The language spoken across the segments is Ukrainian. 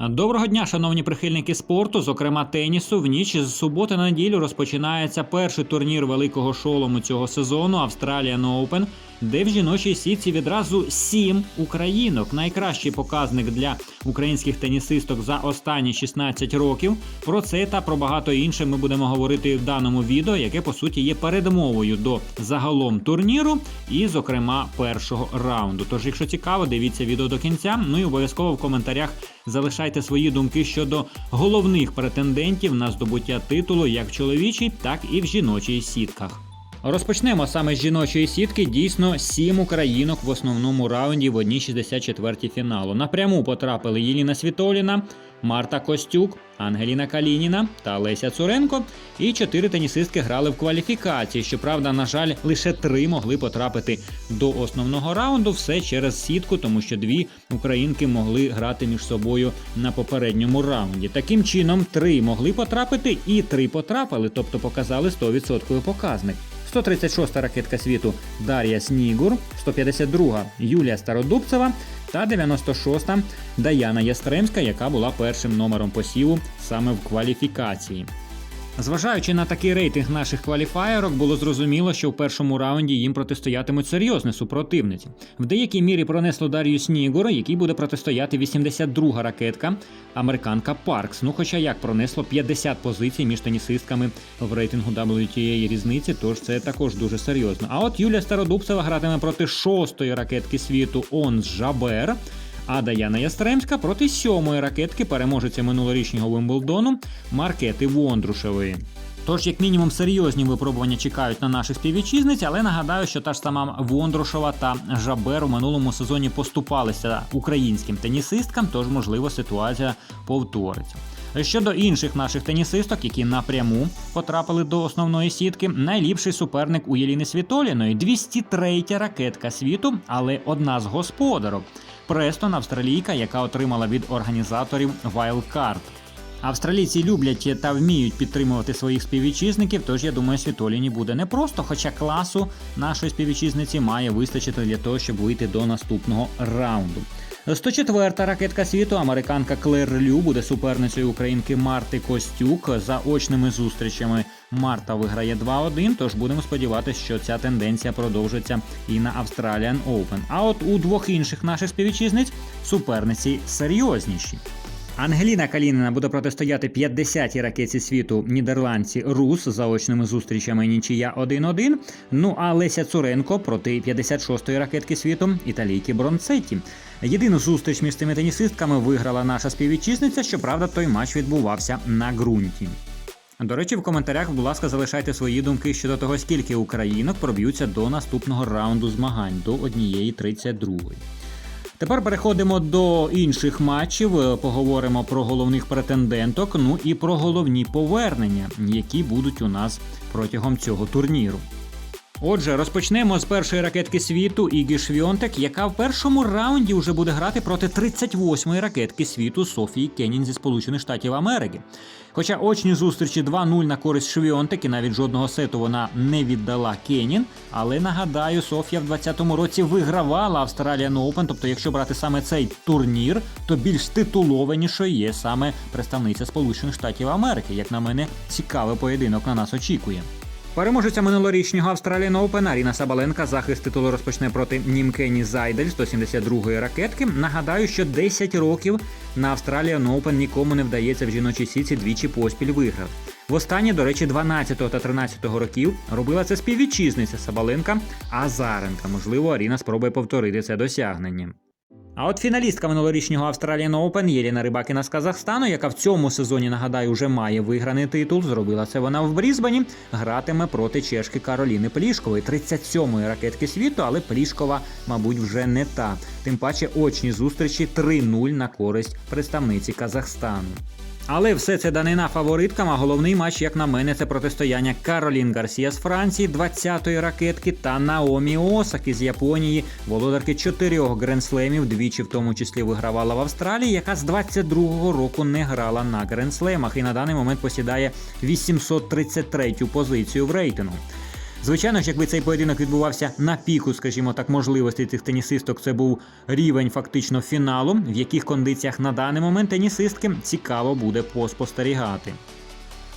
Доброго дня, шановні прихильники спорту, зокрема тенісу. В ніч з суботи на неділю розпочинається перший турнір великого шолому цього сезону Австралія Open, де в жіночій сітці відразу сім українок. Найкращий показник для українських тенісисток за останні 16 років. Про це та про багато інше ми будемо говорити в даному відео, яке по суті є передмовою до загалом турніру і, зокрема, першого раунду. Тож, якщо цікаво, дивіться відео до кінця. Ну і обов'язково в коментарях залишайте свої думки щодо головних претендентів на здобуття титулу як в чоловічій, так і в жіночій сітках. Розпочнемо саме з жіночої сітки. Дійсно, сім українок в основному раунді в одній 64 фіналу. Напряму потрапили Єліна Світоліна, Марта Костюк, Ангеліна Калініна та Леся Цуренко. І чотири тенісистки грали в кваліфікації. Щоправда, на жаль, лише три могли потрапити до основного раунду. Все через сітку, тому що дві українки могли грати між собою на попередньому раунді. Таким чином, три могли потрапити і три потрапили, тобто показали 100% показник. 136 ракетка світу Дар'я Снігур, 152 Юлія Стародубцева та 96 Даяна Ястремська, яка була першим номером посіву саме в кваліфікації. Зважаючи на такий рейтинг наших кваліфаєрок, було зрозуміло, що в першому раунді їм протистоятимуть серйозні супротивниці. В деякій мірі пронесло Дар'ю Снігур, який буде протистояти 82-га ракетка, американка Паркс. Ну, хоча як пронесло 50 позицій між тенісистками в рейтингу WTA різниці, тож це також дуже серйозно. А от Юлія Стародубцева гратиме проти шостої ракетки світу Онс Жабер. А Даяна Ястремська проти сьомої ракетки переможеця минулорічного Вимблдону Маркети Вондрушевої. Тож, як мінімум, серйозні випробування чекають на наших співвітчизниць, але нагадаю, що та ж сама Вондрушова та Жабер у минулому сезоні поступалися українським тенісисткам, тож, можливо, ситуація повториться. Щодо інших наших тенісисток, які напряму потрапили до основної сітки, найліпший суперник у Єліни Світоліної 203 ракетка світу, але одна з господарок. Престон австралійка, яка отримала від організаторів Wildcard. Австралійці люблять та вміють підтримувати своїх співвітчизників, тож я думаю, Світоліні буде непросто, хоча класу нашої співвітчизниці має вистачити для того, щоб вийти до наступного раунду. 104-та ракетка світу, американка Клер Лю буде суперницею українки Марти Костюк. За очними зустрічами Марта виграє 2-1, тож будемо сподіватися, що ця тенденція продовжиться і на Australian Open. А от у двох інших наших співвітчизниць суперниці серйозніші. Ангеліна Калінина буде протистояти 50-й ракеті світу нідерландці Рус за очними зустрічами нічия 1-1. Ну а Леся Цуренко проти 56-ї ракетки світу італійки Бронцетті. Єдину зустріч між цими тенісистками виграла наша співвітчизниця. Щоправда, той матч відбувався на ґрунті. До речі, в коментарях, будь ласка, залишайте свої думки щодо того, скільки українок проб'ються до наступного раунду змагань до 1.32. Тепер переходимо до інших матчів. Е, Поговоримо про головних претенденток, ну і про головні повернення, які будуть у нас протягом цього турніру. Отже, розпочнемо з першої ракетки світу Ігі Швьонтек, яка в першому раунді вже буде грати проти 38-ї ракетки світу Софії Кенін зі Сполучених Штатів Америки. Хоча очні зустрічі 2-0 на користь Швьонтек і навіть жодного сету вона не віддала Кенін. Але нагадаю, Софія в 2020 році вигравала Australian Open, тобто, якщо брати саме цей турнір, то більш титулованішою є саме представниця Сполучених Штатів Америки. Як на мене, цікавий поєдинок на нас очікує. Переможеця минулорічного Australian Open Аріна Сабаленка захист титулу розпочне проти Німкені Зайдель 172-ї ракетки. Нагадаю, що 10 років на Australian Open нікому не вдається в жіночій сітці двічі поспіль виграв. Востаннє, до речі, 12 та 13 років робила це співвітчизниця Сабаленка Азаренка. Можливо, Аріна спробує повторити це досягнення. А от фіналістка минулорічнього Australian Open Єліна Рибакіна з Казахстану, яка в цьому сезоні, нагадаю, вже має виграний титул. Зробила це вона в Брізбені. Гратиме проти чешки Кароліни Плішкової, 37-ї ракетки світу, але Плішкова, мабуть, вже не та. Тим паче очні зустрічі 3-0 на користь представниці Казахстану. Але все це данина фавориткам, а головний матч, як на мене, це протистояння Каролін Гарсія з Франції, 20-ї ракетки та Наомі Осаки з Японії, володарки чотирьох гренслемів, двічі в тому числі вигравала в Австралії, яка з 22-го року не грала на гренслемах і на даний момент посідає 833-ю позицію в рейтингу. Звичайно ж, якби цей поєдинок відбувався на піку, скажімо так, можливостей цих тенісисток, це був рівень фактично фіналу, в яких кондиціях на даний момент тенісистки цікаво буде поспостерігати.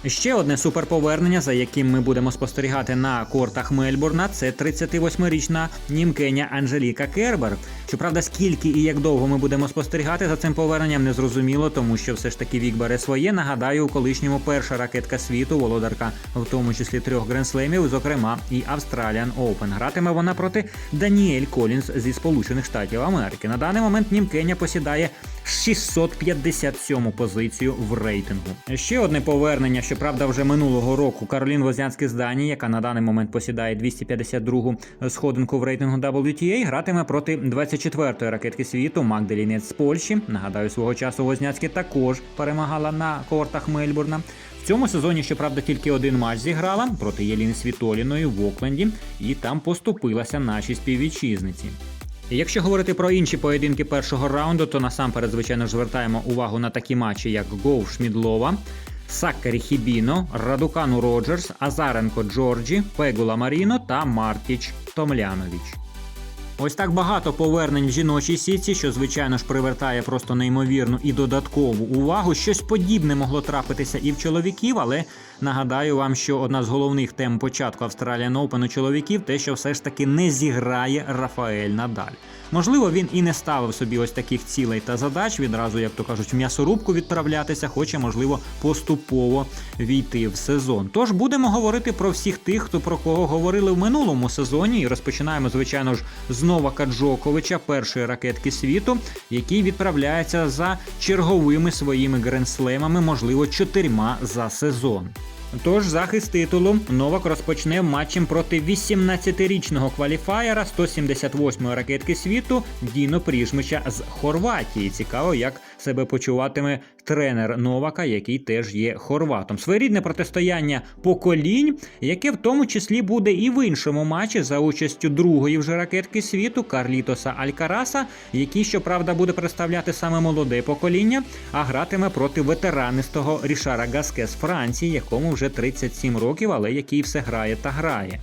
Ще одне суперповернення, за яким ми будемо спостерігати на кортах Мельбурна, це 38-річна німкеня Анжеліка Кербер. Щоправда, скільки і як довго ми будемо спостерігати за цим поверненням, не зрозуміло, тому що все ж таки вік бере своє. Нагадаю, у колишньому перша ракетка світу, володарка, в тому числі трьох гренслемів, зокрема і Australian Open. Гратиме вона проти Даніель Колінс зі Сполучених Штатів Америки. На даний момент німкеня посідає 657 позицію в рейтингу. Ще одне повернення, щоправда, вже минулого року Каролін Возянський з Данії, яка на даний момент посідає 252 сходинку в рейтингу WTA, гратиме проти 24-ї ракетки світу Магдалінець з Польщі. Нагадаю, свого часу Возняцький також перемагала на кортах Мельбурна. В цьому сезоні, щоправда, тільки один матч зіграла проти Єліни Світоліної в Окленді, і там поступилася нашій співвітчизниці. Якщо говорити про інші поєдинки першого раунду, то насамперед, звичайно, звертаємо увагу на такі матчі, як Гоу Шмідлова, Саккарі Хібіно, Радукану Роджерс, Азаренко Джорджі, Пегула Маріно та Мартіч Томлянович. Ось так багато повернень в жіночій сітці, що звичайно ж привертає просто неймовірну і додаткову увагу. Щось подібне могло трапитися і в чоловіків, але нагадаю вам, що одна з головних тем початку Australian Open у чоловіків те, що все ж таки не зіграє Рафаель Надаль. Можливо, він і не ставив собі ось таких цілей та задач, відразу, як то кажуть, в м'ясорубку відправлятися, хоче, можливо, поступово війти в сезон. Тож будемо говорити про всіх тих, хто про кого говорили в минулому сезоні, і розпочинаємо, звичайно ж, з Новака Джоковича, першої ракетки світу, який відправляється за черговими своїми гренслемами, можливо, чотирма за сезон. Тож захист титулу Новак розпочне матчем проти 18-річного кваліфаєра 178-ї ракетки світу Діно Пріжмича з Хорватії. Цікаво, як себе почуватиме тренер Новака, який теж є хорватом. Своєрідне протистояння поколінь, яке в тому числі буде і в іншому матчі за участю другої вже ракетки світу Карлітоса Алькараса, який, щоправда, буде представляти саме молоде покоління, а гратиме проти ветеранистого Рішара Гаске з Франції, якому вже 37 років, але який все грає та грає.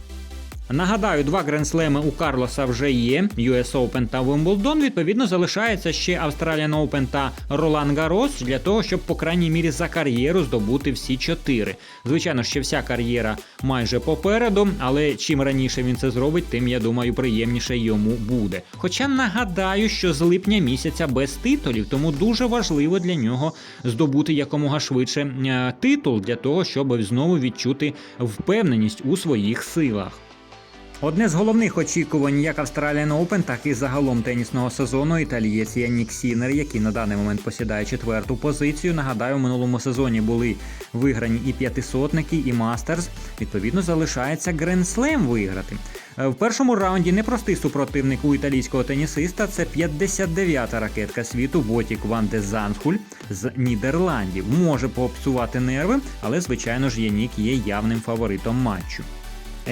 Нагадаю, два гренслеми у Карлоса вже є: US Open та Wimbledon. Відповідно, залишається ще Australian Open та Roland Garros для того, щоб по крайній мірі за кар'єру здобути всі чотири. Звичайно, ще вся кар'єра майже попереду, але чим раніше він це зробить, тим я думаю, приємніше йому буде. Хоча нагадаю, що з липня місяця без титулів, тому дуже важливо для нього здобути якомога швидше е, титул для того, щоб знову відчути впевненість у своїх силах. Одне з головних очікувань як Australian Open, так і загалом тенісного сезону італієць Яннік Сінер, який на даний момент посідає четверту позицію. Нагадаю, в минулому сезоні були виграні і п'ятисотники, і мастерс. Відповідно, залишається Гренслем виграти. Е, В першому раунді непростий супротивник у італійського тенісиста. Це 59-та ракетка світу Ботік Ван де Зандхуль з Нідерландів. Може попсувати нерви, але звичайно ж Янік є явним фаворитом матчу.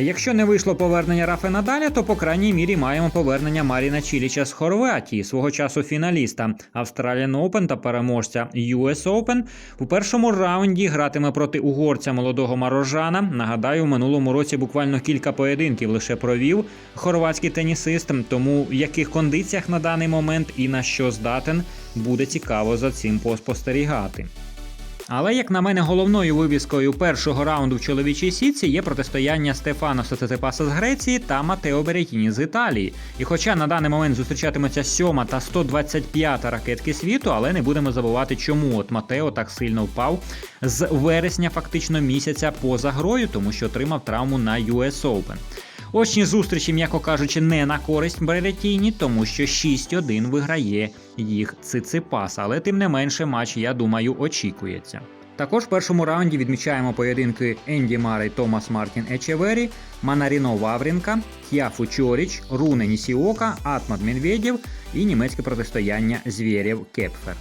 Якщо не вийшло повернення Рафа Надаля, то по крайній мірі маємо повернення Маріна Чіліча з Хорватії, свого часу фіналіста Australian Open та переможця US Open. У першому раунді гратиме проти угорця молодого Марожана. Нагадаю, в минулому році буквально кілька поєдинків лише провів хорватський тенісист. Тому в яких кондиціях на даний момент і на що здатен, буде цікаво за цим поспостерігати. Але, як на мене, головною вивіскою першого раунду в чоловічій сітці є протистояння Стефано Сотетепаса з Греції та Матео Беретіні з Італії. І хоча на даний момент зустрічатимуться 7 та 125 ракетки світу, але не будемо забувати, чому от Матео так сильно впав з вересня, фактично місяця поза грою, тому що отримав травму на US Open. Очні зустрічі, м'яко кажучи, не на користь Беретіні, тому що 6-1 виграє їх Циципас, але тим не менше матч, я думаю, очікується. Також в першому раунді відмічаємо поєдинки Енді Марей, Томас Мартін Ечевері, Манаріно Ваврінка, Тяфу Чоріч, Руне Нісіока, Атмат Медведєв і німецьке протистояння Звєрєв Кепфер.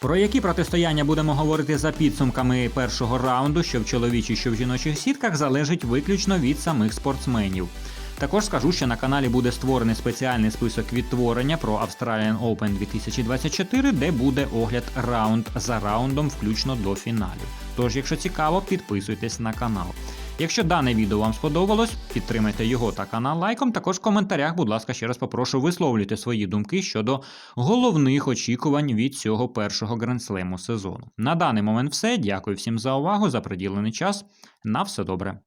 Про які протистояння будемо говорити за підсумками першого раунду, що в чоловічій, що в жіночих сітках, залежить виключно від самих спортсменів. Також скажу, що на каналі буде створений спеціальний список відтворення про Australian Open 2024, де буде огляд раунд за раундом, включно до фіналів. Тож, якщо цікаво, підписуйтесь на канал. Якщо дане відео вам сподобалось, підтримайте його та канал лайком. Також в коментарях, будь ласка, ще раз попрошу висловлюйте свої думки щодо головних очікувань від цього першого грандслему сезону. На даний момент все. Дякую всім за увагу, за приділений час. На все добре.